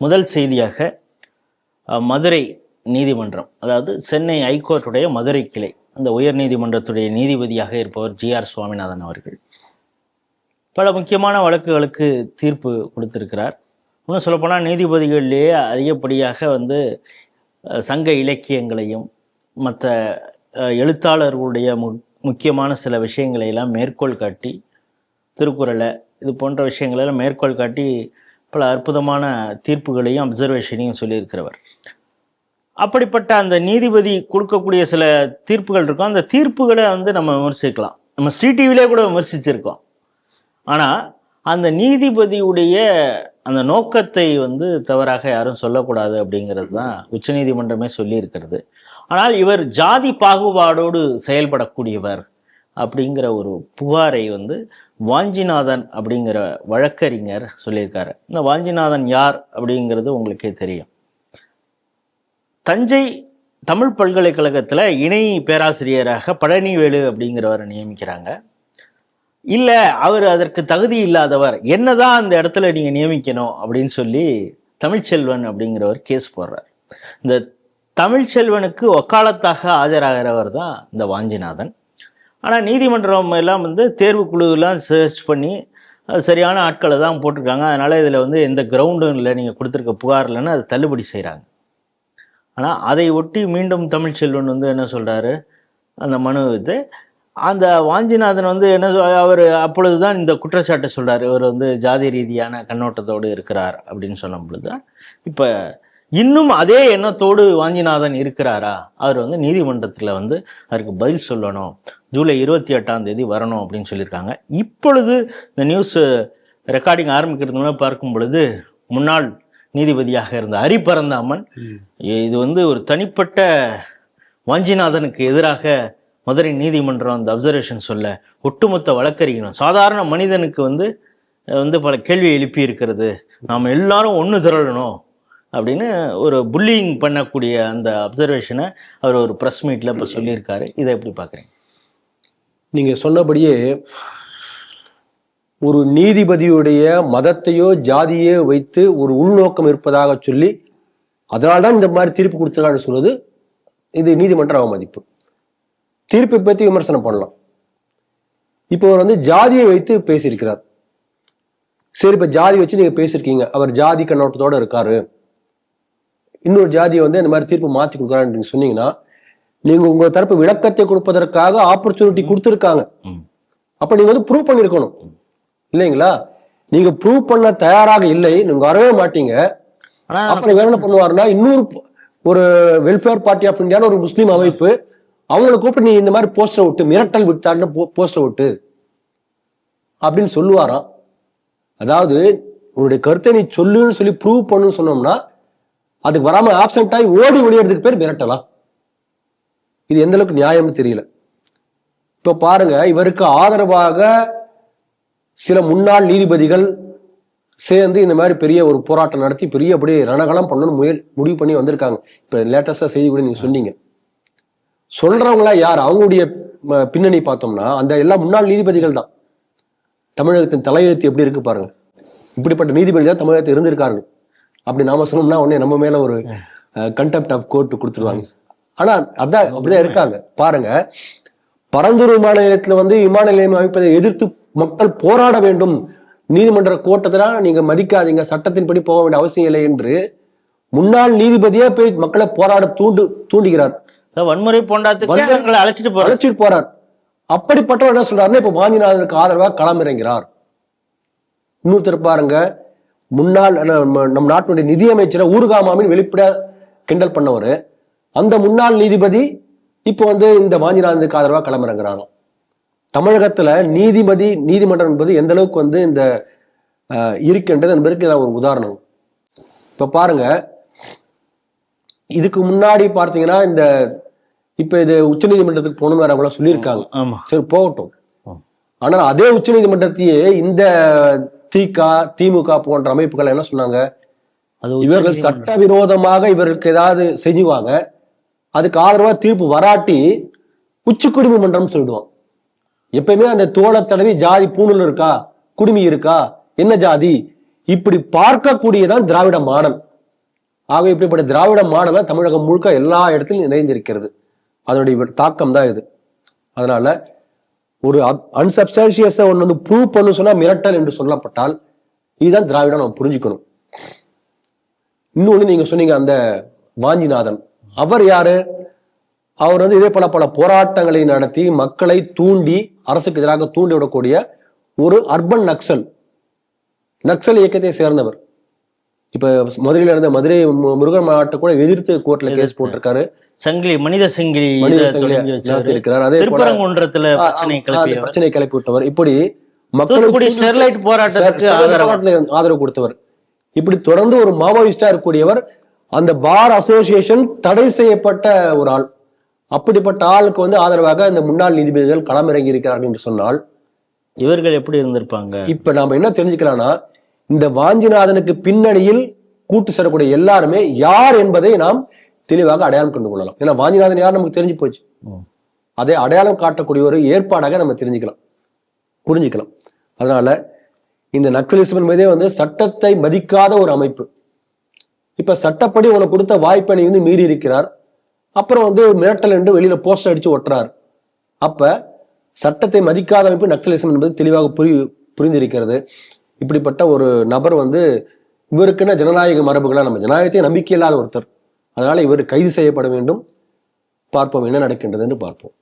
முதல் செய்தியாக மதுரை நீதிமன்றம் அதாவது சென்னை ஐகோர்ட்டுடைய மதுரை கிளை அந்த உயர் நீதிமன்றத்துடைய நீதிபதியாக இருப்பவர் ஜி ஆர் சுவாமிநாதன் அவர்கள். பல முக்கியமான வழக்குகளுக்கு தீர்ப்பு கொடுத்திருக்கிறார். இன்னும் சொல்லப்போனால் நீதிபதிகளிலேயே அதிகப்படியாக வந்து சங்க இலக்கியங்களையும் மற்ற எழுத்தாளர்களுடைய மு முக்கியமான சில விஷயங்களை எல்லாம் மேற்கோள் காட்டி திருக்குறளை இது போன்ற விஷயங்களெல்லாம் மேற்கோள் காட்டி பல அற்புதமான தீர்ப்புகளையும் அப்சர்வேஷனையும் சொல்லியிருக்கிறவர். அப்படிப்பட்ட அந்த நீதிபதி கொடுக்கக்கூடிய சில தீர்ப்புகள் இருக்கும் அந்த தீர்ப்புகளை வந்து நம்ம விமர்சிக்கலாம். நம்ம ஸ்ரீ டிவிலே கூட விமர்சிச்சிருக்கோம். ஆனால் அந்த நீதிபதியுடைய அந்த நோக்கத்தை வந்து தவறாக யாரும் சொல்லக்கூடாது அப்படிங்கிறது தான் உச்சநீதிமன்றமே சொல்லியிருக்கிறது. ஆனால் இவர் ஜாதி பாகுபாடோடு செயல்படக்கூடியவர் அப்படிங்கிற ஒரு புகாரை வந்து வாஞ்சிநாதன் அப்படிங்கிற வழக்கறிஞர் சொல்லியிருக்காரு. இந்த வாஞ்சிநாதன் யார் அப்படிங்கிறது உங்களுக்கே தெரியும். தஞ்சை தமிழ் பல்கலைக்கழகத்தில் இணை பேராசிரியராக பழனிவேலு அப்படிங்கிறவரை நியமிக்கிறாங்க. இல்லை அவர் அதற்கு தகுதி இல்லாதவர் என்னதான் அந்த இடத்துல நீங்கள் நியமிக்கணும் அப்படின்னு சொல்லி தமிழ்ச்செல்வன் அப்படிங்கிறவர் கேஸ் போடுறார். இந்த தமிழ்ச்செல்வனுக்கு ஒக்காலத்தாக ஆஜராகிறவர் தான் இந்த வாஞ்சிநாதன். ஆனால் நீதிமன்றம் எல்லாம் வந்து தேர்வு குழுவெல்லாம் சர்ச் பண்ணி சரியான ஆட்களை தான் போட்டிருக்காங்க. அதனால் இதில் வந்து எந்த கிரவுண்டும் இல்லை. நீங்கள் கொடுத்துருக்க புகார் இல்லைன்னு அதை தள்ளுபடி செய்கிறாங்க ஆனால் அதை ஒட்டி மீண்டும் தமிழ்ச்செல்வன் வந்து என்ன சொல்கிறாரு அந்த மனு இது. அந்த வாஞ்சிநாதன் வந்து என்ன சொல் அவர் அப்பொழுது தான் இந்த குற்றச்சாட்டை சொல்கிறார் இவர் வந்து ஜாதி ரீதியான கண்ணோட்டத்தோடு இருக்கிறார் அப்படின்னு சொல்லும் பொழுது தான் இப்போ இன்னும் அதே எண்ணத்தோடு வாஞ்சிநாதன் இருக்கிறாரா? அவர் வந்து நீதிமன்றத்தில் வந்து அதற்கு பதில் சொல்லணும். ஜூலை இருபத்தி எட்டாம் தேதி வரணும் அப்படின்னு சொல்லியிருக்காங்க. இப்பொழுது இந்த நியூஸ் ரெக்கார்டிங் ஆரம்பிக்கிறதுக்கு முன்னாடி பார்க்கும் பொழுது முன்னாள் நீதிபதியாக இருந்த ஹரி பரந்தாமன் இது வந்து ஒரு தனிப்பட்ட வாஞ்சிநாதனுக்கு எதிராக மதுரை நீதிமன்றம் அந்த அப்சர்வேஷன் சொல்ல ஒட்டுமொத்த வழக்கறிஞரும் சாதாரண மனிதனுக்கு வந்து வந்து பல கேள்வி எழுப்பி இருக்கிறது நாம் எல்லாரும் ஒன்று திரளணும். அப்படின்னு ஒரு புல்லிங் பண்ணக்கூடிய அந்த அப்சர்வேஷனை அவர் ஒரு ப்ரெஸ் மீட்டில் இப்போ சொல்லியிருக்காரு. இதை எப்படி பார்க்குறீங்க? நீங்க சொன்னபடியே ஒரு நீதிபதியுடைய மதத்தையோ ஜாதியோ வைத்து ஒரு உள்நோக்கம் இருப்பதாக சொல்லி அதனால்தான் இந்த மாதிரி தீர்ப்பு கொடுத்துருக்கான்னு சொல்வது இது நீதிமன்ற அவமதிப்பு. தீர்ப்பை பற்றி விமர்சனம் பண்ணலாம். இப்போ அவர் வந்து ஜாதியை வைத்து பேசியிருக்கிறார். சரி இப்ப ஜாதி வச்சு நீங்க பேசியிருக்கீங்க. அவர் ஜாதி கண்ணோட்டத்தோட இருக்காரு. இன்னொரு ஜாதியை வந்து இந்த மாதிரி தீர்ப்பு மாத்தி கொடுக்குறான்னு சொன்னீங்கன்னா நீங்க உங்க தரப்பு விளக்கத்தை கொடுப்பதற்காக ஆப்பர்ச்சுனிட்டி கொடுத்துருக்காங்க. அப்ப நீங்க வந்து ப்ரூவ் பண்ணிருக்கணும். இல்லைங்களா? நீங்க ப்ரூவ் பண்ண தயாராக இல்லை நீங்க வரவே மாட்டீங்க. அப்புறம் இவர் என்ன பண்ணுவாருன்னா இன்னொரு ஒரு வெல்ஃபேர் பார்ட்டி ஆஃப் இந்தியான்னு ஒரு முஸ்லீம் அமைப்பு அவங்கள கூப்பிட்டு நீ இந்த மாதிரி போஸ்டர் விட்டு மிரட்டல் விட்டான்னு போஸ்டர் விட்டு அப்படின்னு சொல்லுவாராம். அதாவது உன்னுடைய கருத்தை நீ சொல்லுன்னு சொல்லி ப்ரூவ் பண்ணுன்னு சொன்னோம்னா அதுக்கு வராம ஆப்சென்ட் ஆகி ஓடி ஒளியறதுக்கு பேர் மிரட்டலாம் இது எந்த அளவுக்கு நியாயம்னு தெரியல. இப்போ பாருங்க இவருக்கு ஆதரவாக சில முன்னாள் நீதிபதிகள் சேர்ந்து இந்த மாதிரி பெரிய ஒரு போராட்டம் நடத்தி பெரிய அப்படியே ரணகலம் பண்ணணும்னு முயல் முடிவு பண்ணி வந்திருக்காங்க. இப்போ லேட்டஸ்டாக செய்தி கூட நீங்கள் சொன்னீங்க. சொல்றவங்களா யார்? அவங்களுடைய பின்னணி பார்த்தோம்னா அந்த எல்லா முன்னாள் நீதிபதிகள் தான். தமிழகத்தின் தலையெழுத்து எப்படி இருக்கு பாருங்க. இப்படிப்பட்ட நீதிபதி தான் தமிழகத்தில் இருந்திருக்காருங்க அப்படி நாம சொன்னோம்னா உடனே நம்ம மேல ஒரு கண்டெப்ட் ஆஃப் கோர்ட் கொடுத்துருவாங்க. ஆனா அதான் அப்படிதான் இருக்காங்க. பாருங்க. பரந்தூர் விமான நிலையத்துல வந்து விமான நிலையம் அமைப்பதை எதிர்த்து மக்கள் போராட வேண்டும். நீதிமன்ற கோட்டத்தை நீங்க மதிக்காதீங்க. சட்டத்தின்படி போக வேண்டிய அவசியம் இல்லை என்று முன்னாள் நீதிபதியே போய் மக்களை போராட தூண்டு தூண்டுகிறார். வன்முறை போண்டாத்துக்கு எங்களை அழைச்சிட்டு போகிறார் அழைச்சிட்டு போறார். அப்படிப்பட்டவர் என்ன சொல்றாருன்னா இப்ப வாஞ்சிநாதனுக்கு ஆதரவா களமிறங்கிறார். இன்னொருத்தர் பாருங்க. முன்னாள் நம்ம நம் நாட்டினுடைய நிதியமைச்சரை ஊர்காமாமின்னு வெளிப்படையா கிண்டல் பண்ணவர். அந்த முன்னாள் நீதிபதி இப்போ வந்து இந்த வாஞ்சிநாதனுக்கு ஆதரவா களமிறங்குறாராம் தமிழகத்துல நீதிபதி நீதிமன்றம் என்பது எந்த அளவுக்கு வந்து இந்த இருக்கின்றது என்பதற்கு ஒரு உதாரணம். இப்ப பாருங்க. இதுக்கு முன்னாடி பார்த்தீங்கன்னா இந்த இப்ப இது உச்சநீதிமன்றத்துக்கு போகணும்னு வேற அவங்கள சொல்லியிருக்காங்க. சரி போகட்டும். ஆனால் அதே உச்சநீதிமன்றத்தையே இந்த திக திமுக போன்ற அமைப்புகள் என்ன சொன்னாங்க? இவர்கள். சட்டவிரோதமாக இவர்களுக்கு ஏதாவது செஞ்சுவாங்க அதுக்கு ஆதரவா தீர்ப்பு வராட்டி உச்ச குடிமை மன்றம் சொல்லிடுவான். எப்பயுமே அந்த தோலை தடவி ஜாதி பூணூல் இருக்கா? குடுமி இருக்கா? என்ன ஜாதி? இப்படி பார்க்கக்கூடியதான் திராவிட மாடல். ஆக இப்படிப்பட்ட திராவிட மாடலாம் தமிழகம் முழுக்க எல்லா இடத்திலும் நிறைந்திருக்கிறது. அதனுடைய தாக்கம் தான் இது. அதனால ஒரு அன்சப்ஸ்டான்சியஸை ஒன்று வந்து ப்ரூவ் பண்ணு சொன்னா மிரட்டல் என்று சொல்லப்பட்டால் இதுதான் திராவிடம் நம்ம புரிஞ்சுக்கணும். இன்னொன்னு நீங்க சொன்னீங்க அந்த வாஞ்சிநாதன். அவர் யாரு? அவர் வந்து இதே போல பல போராட்டங்களை நடத்தி மக்களை தூண்டி அரசுக்கு எதிராக தூண்டி விடக்கூடிய ஒரு அர்பன் நக்சல். நக்சல் இயக்கத்தை சேர்ந்தவர். இப்ப மதுரையில இருந்த மதுரை முருகன் மாவட்ட கூட எதிர்த்து கோர்ட்ல கேஸ். போட்டிருக்காரு. சங்கிலி மனித சங்கிலி திருப்பரங்குன்றத்துல பிரச்சனை கிளப்பி விட்டவர் இப்படி மக்களை தூத்துக்குடி தூண்டி- ஸ்டெர்லைட் போராட்டத்துக்கு ஆதரவு கொடுத்தவர். இப்படி தொடர்ந்து ஒரு மாவோயிஸ்டா இருக்கக்கூடியவர் அந்த பார் அசோசியேஷன் தடை செய்யப்பட்ட ஒரு ஆள். அப்படிப்பட்ட ஆளுக்கு வந்து ஆதரவாக இந்த முன்னாள் நீதிபதிகள் களமிறங்கி இருக்கிறார்கள் என்று சொன்னால் இவர்கள் எப்படி இருந்திருப்பாங்க? இப்ப நாம என்ன தெரிஞ்சுக்கலாம்னா இந்த வாஞ்சிநாதனுக்கு பின்னணியில் கூட்டு சேரக்கூடிய எல்லாருமே யார் என்பதை நாம் தெளிவாக அடையாளம் கண்டு கொள்ளலாம். ஏன்னா வாஞ்சிநாதன் யார் நமக்கு தெரிஞ்சு போச்சு. அதை அடையாளம் காட்டக்கூடிய ஒரு ஏற்பாடாக நம்ம தெரிஞ்சுக்கலாம். புரிஞ்சுக்கலாம். அதனால இந்த நக்சலிசம் என்பதே வந்து சட்டத்தை மதிக்காத ஒரு அமைப்பு. இப்ப சட்டப்படி உனக்கு கொடுத்த வாய்ப்பை நீ வந்து மீறி இருக்கிறார். அப்புறம் வந்து மிரட்டல் என்று வெளியில போஸ்டர் அடிச்சு ஒட்டுறார். அப்ப சட்டத்தை மதிக்காத அமைப்பு நக்சலிசம் என்பது தெளிவாக புரி புரிந்திருக்கிறது. இப்படிப்பட்ட ஒரு நபர் வந்து இவருக்குன்னு ஜனநாயக மரபுகளா நம்ம ஜனநாயகத்தை நம்பிக்கை இல்லாத ஒருத்தர். அதனால் இவர் கைது செய்யப்பட வேண்டும். பார்ப்போம் என்ன நடக்கின்றது என்று பார்ப்போம்.